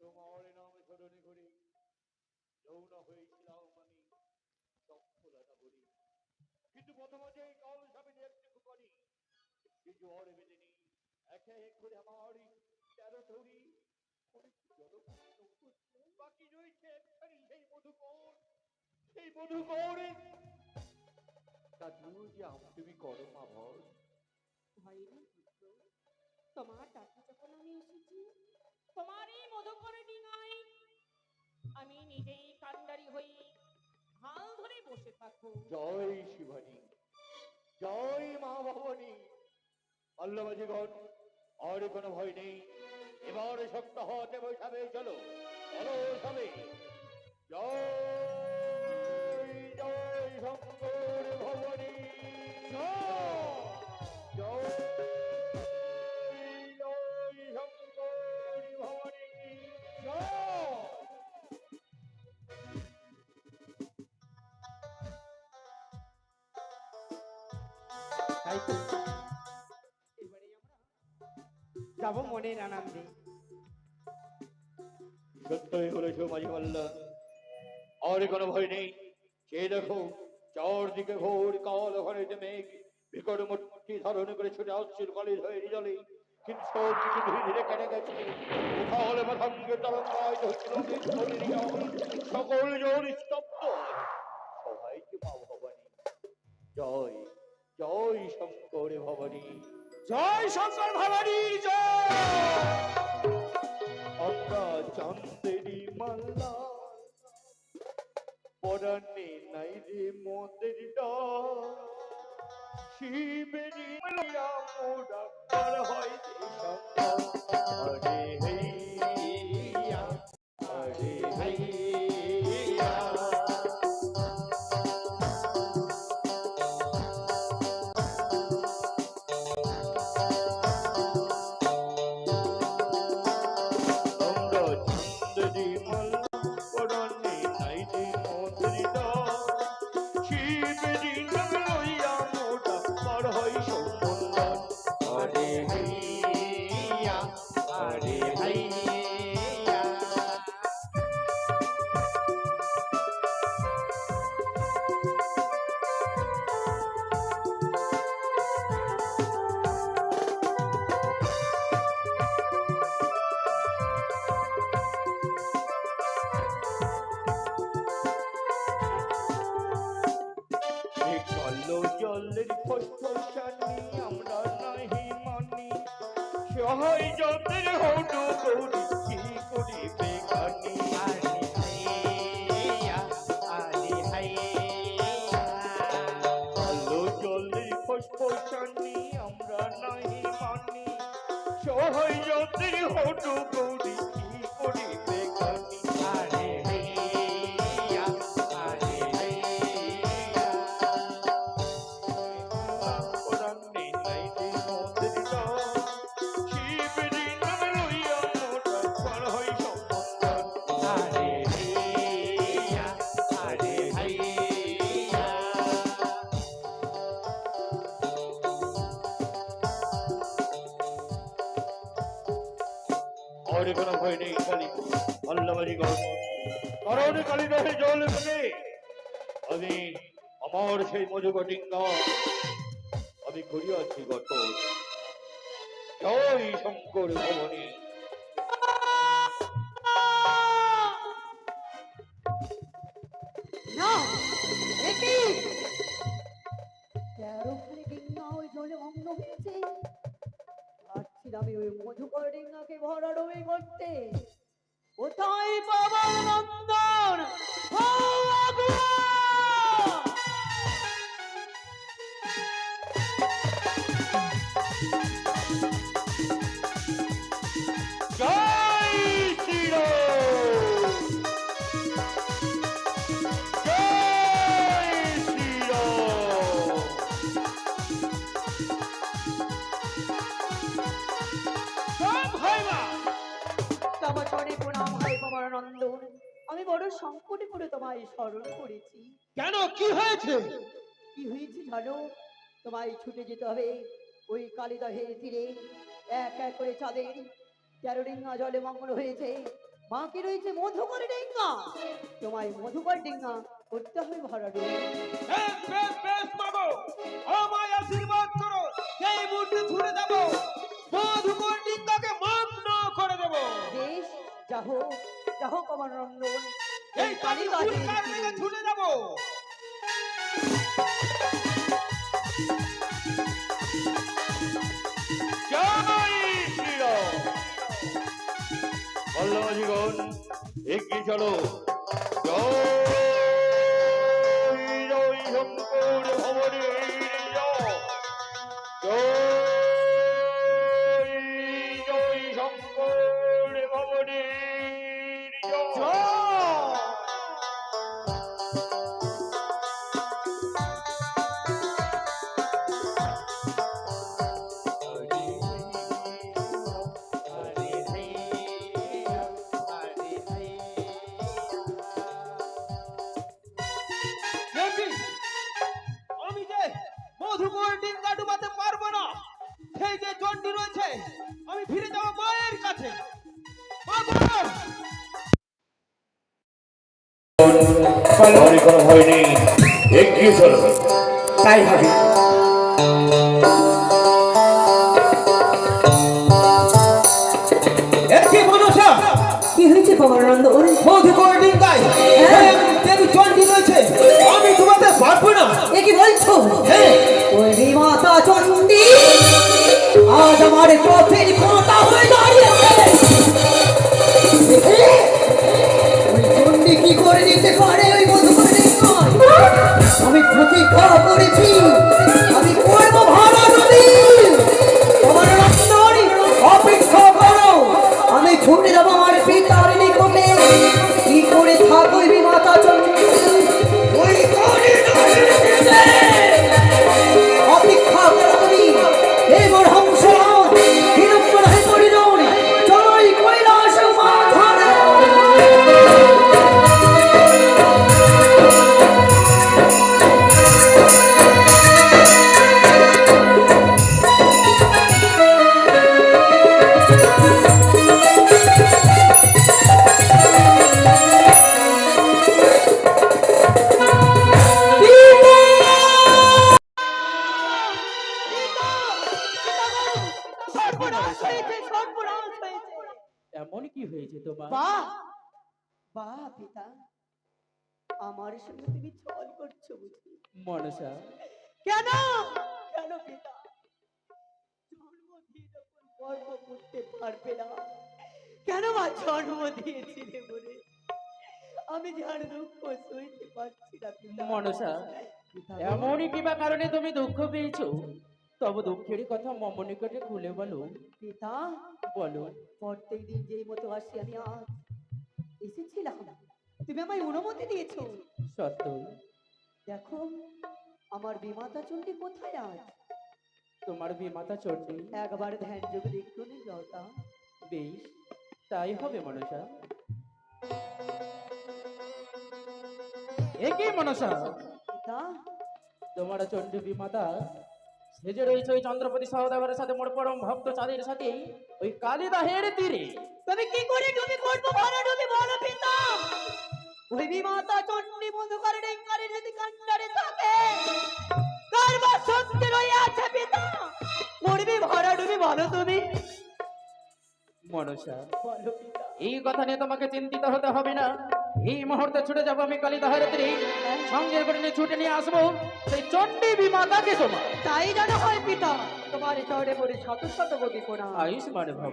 তোমার নাম স্মরণে করি যৌন হয়েছিলাম আমি সফলতা বলি কিন্তু প্রথমতে এই কাল সামনে একটু করি সে জ্বর বেঁধেনি একে এক করে আমার তেরো ধরি। বাকি রয়েছে একখানি সেই মধুকর সেই মধুকরে তা তুমি যে তুমি করো মা ভর? ভয় তোমার ডাকে বসে থাকো। জয় শিবানী, জয় মা ভবানী। পল্লবাজীগণ, আর কোনো ভয় নেই। এবার শক্ত হতে বৈঠাবে চলো চলো সবে। জয় যাব মনের আনন্দে। সত্যই বলেছ মাঝি মাল্লা আর কোনো ভয় নেই। সে দেখো, চারদিকে ঘোর কাল ঘরেতে মেঘ বিকট মূর্তি ধারণ করে ছুটে আসছিল কলেজ হয়ে জলে কিন্তু সব ধীরে ধীরে কেটে গেছে। উঠালে মাথাঙ্গে তরঙ্গায় হচ্ছিল নদীর সকল জল স্তব্ধ। সবাই যে ভবানী জয় জয় শঙ্কর ভবানী। জয় শঙ্কর ভবানী জয়! আমরা চান্দেরি মাল্লা পরাণে নাই রে মোদের শিবেরি মোরা পার হয় যে সঙ্গা আরে সহায় যতের হটু গৌরি কি করিবে হাইয়া কালো জলের ফসফসানি, আমরা নাই মানি। সহায় যতের হটু গৌরি কারণ কালী রহে জল ফেলে আমি আমার সেই মধুকটিঙ্গা আমি করিয়াছি গত জয় শঙ্কর ভবনী। আমি ওই মধুকর ডিঙ্গাকে ভরাডুবি করতে কোথায় বাবা নন্দন নন্দন আমি বড় সংকটে পড়ে তোমায় স্মরণ করেছি। কেন? কি হয়েছে? কি হয়েছে জানো? তোমায় ছুটে যেতে হবে ওই কালিদহের তীরে। এক এক করে চাঁদের তেরো ডিঙ্গা জলে মঙ্গল হয়েছে। বাকি রয়েছে মধুকর ডিঙ্গা। তোমায় মধুকর ডিঙ্গা করতে হবে ভরা ডুবে বেশ বেশ বেশ বাবু আমায় আশীর্বাদ করো। এই মুহূর্তে ছুড়ে দেব। মধুকর ডিঙ্গাকে মান্য করে দেব। বেশ যাহো যাহো কমল নন্দন এই কালী জয় শ্রীরাম। বল্লভজীগণ এগিয়ে চলো। জয় আর কোনো ভয় নেই। এগিয়ে চলো। তাই হবে। কি হয়েছে কমল নন্দন মধুকর ডিঙ্গায় হ্যাঁ। দেবী রয়েছে। আমি ডুবাতে পারব না। এ কি বলছো? হ্যাঁ। ওই মাতা চন্ডী আজ আমার পথের করেছি। কি বাহ বাহ পিতা আমার সঙ্গে তুমি ছল করছ বুঝি মনসা। কেন? কেন পিতা? জন্ম দিয়ে যখন গর্ব করতে পারবে না। কেন মা জন্ম দিয়েছিলে বলে? আমি যার দুঃখ সইতে পারছি না পিতা। মনসা এমনই কিবা কারণে তুমি দুঃখ পেয়েছ? তবে দুঃখের কথা মম নিকটে খুলে বলো। পিতা বলো। প্রত্যেক দিন যেই মতো আসি আমি আজ। এসেছিলাম। তুমি আমায় অনুমতি দিয়েছ। সত্য। দেখো আমার বিমাতা চন্ডী কোথায় আজ? তোমার বিমাতা চণ্ডী? একবার ধ্যান যোগ দেখতো নি জলটা বেশ তাই হবে মনসা। একই মনসা? পিতা তোমার চণ্ডী বিমাতা সেজে রয়েছে ওই চন্দ্রপতি সহদেবের সাথে মোর পরম ভক্ত চাঁদের সাথে ওই কালিদাহের তীরে। তুমি কি করে ডুবি করব ভালো ডুবি বলো পিতা। ওই বিমাতা চন্ডী মধুকর ডেঙ্গারে যদি কান্ডারে থাকে কার বা শক্তি রয়ে আছে পিতা? করবি ভরা ডুবি বলো তুমি। মনসা এই কথা নিয়ে তোমাকে চিন্তিত হতে হবে না। এই মুহূর্তে ছুটে যাব আমি কালী তীরে সঙ্গে করে নিয়ে ছুটে নিয়ে আসব সেই চণ্ডী বিমাতাকে তোমার। তাই যেন হয় পিতা তোমার চড়ে পড়ে শত শত গতি করা আয়ুষ মানে ভাব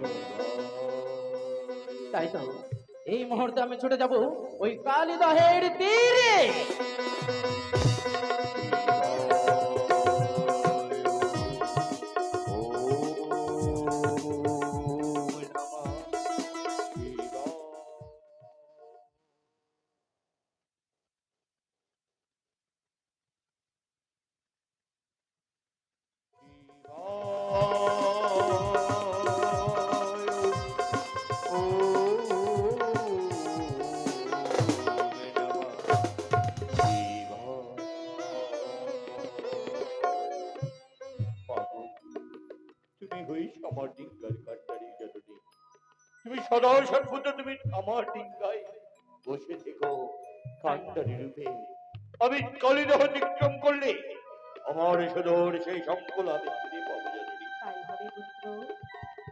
তাই তো। এই মুহূর্তে আমি ছুটে যাব ওই কালিদাহের তীরে। বসে থেকো কান্ডারি রূপে। আমি কলিদহ অতিক্রম করলে আমার সদর সেই সম্পল আমি ফিরে পাবো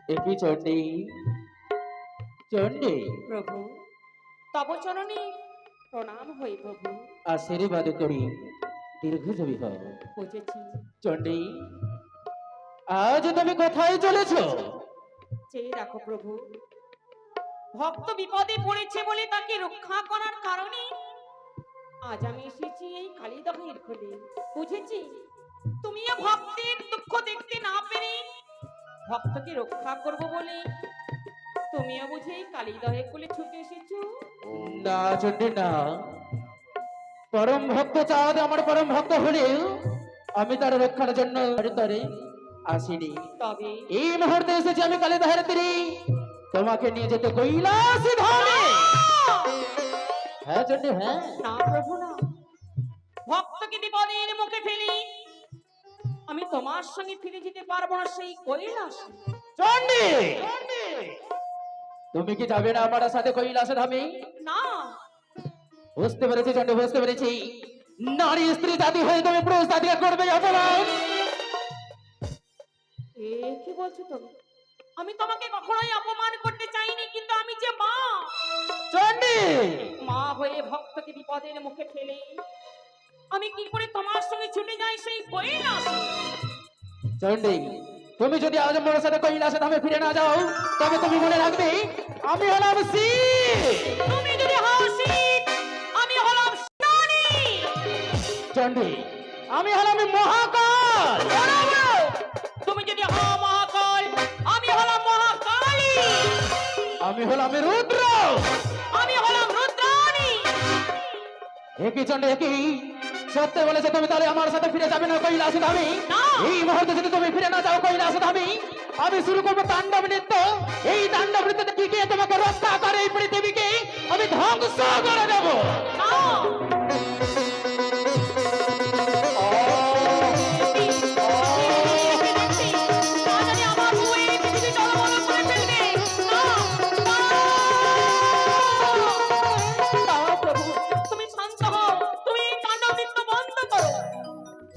জননী চণ্ডী? চণ্ডী? প্রভু তব চরণে প্রণাম হই প্রভু। আশীর্বাদ করি দীর্ঘজীবী হও বুঝেছি। চণ্ডী আজ তুমি কোথায় চলেছ? চেয়ে রাখো প্রভু। ভক্ত বিপদে পড়েছে বলে তাকে রক্ষা করার কারণে আজ আমি এসেছি এই কালীদহের খোলে। বুঝেছি? তুমিও ভক্তের দুঃখ দেখতে না পেরে ভক্তকে রক্ষা করব বলে তুমিও বুঝে এই কালীদহের কোলে ছুটে এসেছ? না চণ্ডী না। পরম ভক্ত চাঁদ আমার পরম ভক্ত হলেও আমি তার রক্ষার জন্য তরে আসিনি। তবে এই মুহূর্তে এসেছি আমি কালীদহের তীরে। তোমাকে নিয়ে যেতে কৈলাস ধামে হ্যাঁ চণ্ডী হ্যাঁ। না প্রভু না। ভক্তকে বিপদের মুখে ফেলি। আমি তোমার সঙ্গে ফিরে যেতে পারব না সেই কৈলাস। চণ্ডী তুমি কি যাবে না আমার সাথে কৈলাস ধামে? না। বুঝতে পেরেছি চন্ডী বুঝতে পেরেছি। নারী স্ত্রী জাতি হয়ে তুমি পুরুষ জাতিকে করবে অপমান এ কি বলছো তুমি? আমি তোমাকে কখনোই অপমান করতে চাইনি কিন্তু আমি যে মা। চন্ডী! মা হয়ে ভক্তকে বিপদের মুখে ফেলে আমি কি করে তোমার সঙ্গে ছুটে যাই সেই কৈলাস চন্ডী তুমি যদি আজ আমার সাথে কৈলাস ধামে ফিরে না যাও। তবে তুমি মনে রাখবে আমি হলাম শিব তুমি যদি হও শীত, আমি হলাম চন্ডী আমি হলাম মহাকাল। আমি হলাম রুদ্র। আমি হলাম রুদ্রাণী। একই চন্ডে একই। সত্যি বলেছে তুমি তাহলে আমার সাথে ফিরে যাবে না কৈলাস আমি। এই মুহূর্তে যদি তুমি ফিরে না যাও কৈলাস ধামে আমি শুরু করব তাণ্ডব নৃত্য। এই তাণ্ডব নৃত্যতে কি কে তোমাকে রক্ষা করে এই পৃথিবীকে? আমি ধ্বংস করে দেব।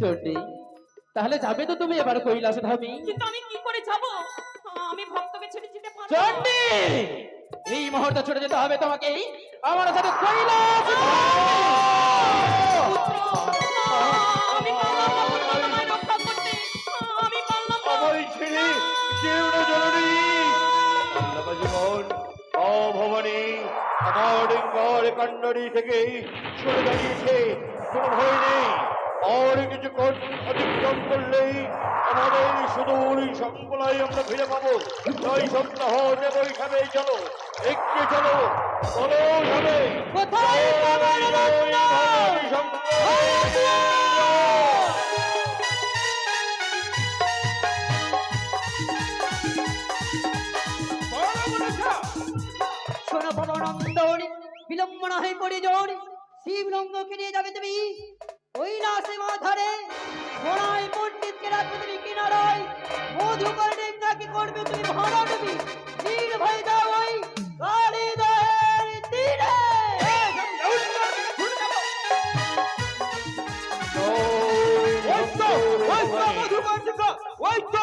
চন্ডী তাহলে যাবে তো তুমি এবার কৈলাস ধামে। কিন্তু আমি কি করে যাব? আমি ভক্তকে ছেড়ে যেতে পারব না। এই মুহূর্তে ছুটে যেতে হবে তোমাকে। আমার সাথে কৈলাস ছেড়ে ভবানী আমার ডিঙ্গার কান্ডারি থেকে সরে দাঁড়িয়েছে। কোনো ভয় নেই। আর কিছুক্ষণ অতিক্রম করলেই আমাদের সুদূর সম্পলাই আমরা ফিরে পাবো। নয় সপ্তাহ যে বৈশাখে চলো এগিয়ে চলো চলো কোথায় ভবনন্দন বিলম্ব না হয়ে করে জন শিবলঙ্গকে নিয়ে যাবে তুমি। কৈলাসে মাধারে ঘোড়ায় পণ্ডিতকে রাখবে তুমি কিনারায় মধুকর ডেঙ্গাকে করবে তুমি ভাড়া দেবী নির্ভয় যাও ওই কালিদাহের তীরে ওই তো ওই তো মধুকর ডিঙ্গা ওই তো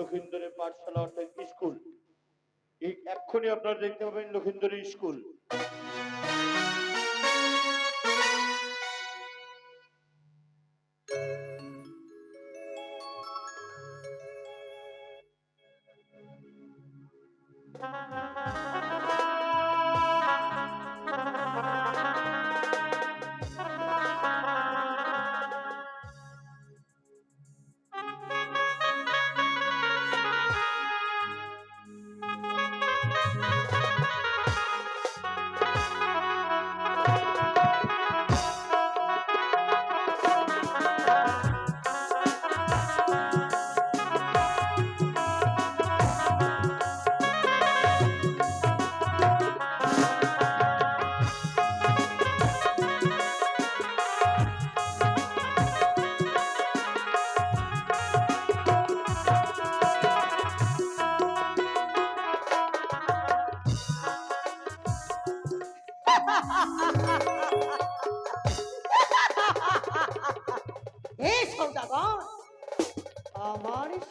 লক্ষিন্দরের পাঠশালা অর্থাৎ স্কুল। এই এক্ষুনি আপনারা দেখতে পাবেন লক্ষিন্দরের স্কুল।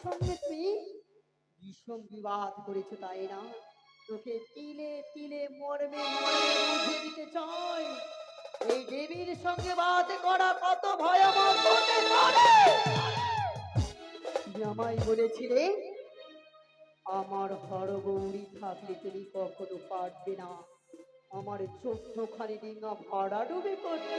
সঙ্গে তুমি? ভীষণ বিবাদ করেছ তাই না তোকে তিলে তিলে মর্মে মর্মে দিতে চাই এই দেবীর সঙ্গে বাদ করা কত ভয়াবহ হতে পারে? বলেছিলে, আমার হরগৌরী থাকলে তুমি কখনো পারবে না। আমার চোখ চোদ্দখানি ডিঙ্গা ভাড়া ডুবে করতে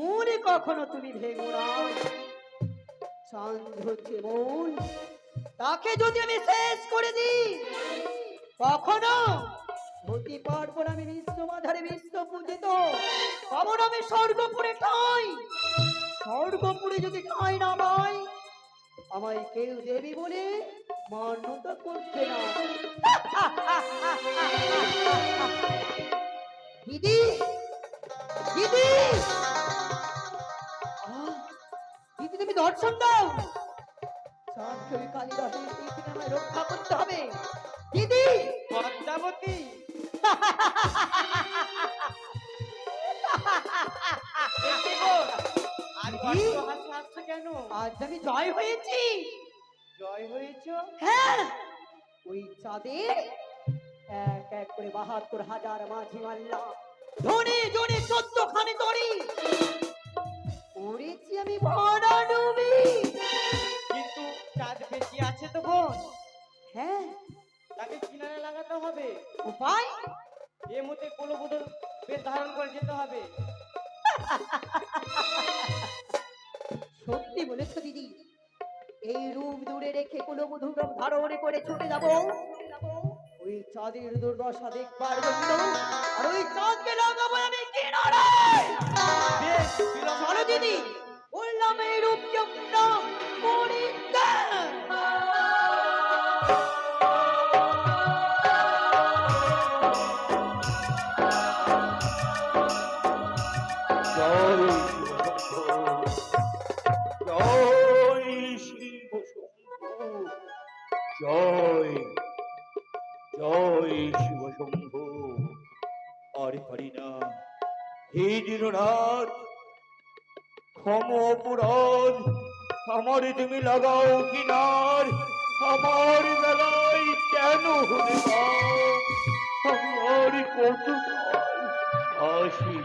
মনে কখনো তুমি ভেঙো না। চাঁদ হচ্ছে মন তাকে যদি আমি শেষ করে দিই, কখনো হতে পারব আমি বিশ্বমাধারে বিশ্ব পূজিত পাবো আমি স্বর্গপুরে ঠাই, স্বর্গপুরে যদি ঠাই না পাই, আমায় কেউ দেবী বলে মান্যতা করছে না। কালিদাসের রক্ষা করতে হবে। দিদি! পদ্মাবতী। আজ আমি জয় হয়েছি। জয় হয়েছ? হ্যাঁ। ওই চাঁদের এক এক করে বাহাত্তর হাজার মাঝি মাল্লা। ধনে জনে চোদ্দ খানে তরি। পড়েছি আমি ভরা বোন হ্যাঁ। তাকে কিনারে লাগাতে হবে। উপায়? এ মতে কুলবুদর বেশ ধারণ করে যেতে হবে। সত্যি বলেছ দিদি। এই রূপ দূরে রেখে কুলবধূ রূপ ধারণ করে ছুটে যাব। ওই চাঁদের দুর্দশা দেখবার জন্য আর ওই চাঁদকে লাগাবো আমি কিনারে! বেশ চলো দিদি। দীননাথ ক্ষম অপরাধ আমার তুমি লাগাও কিনার। আমার বেলায় কেন হলে আমার আমি কত আসি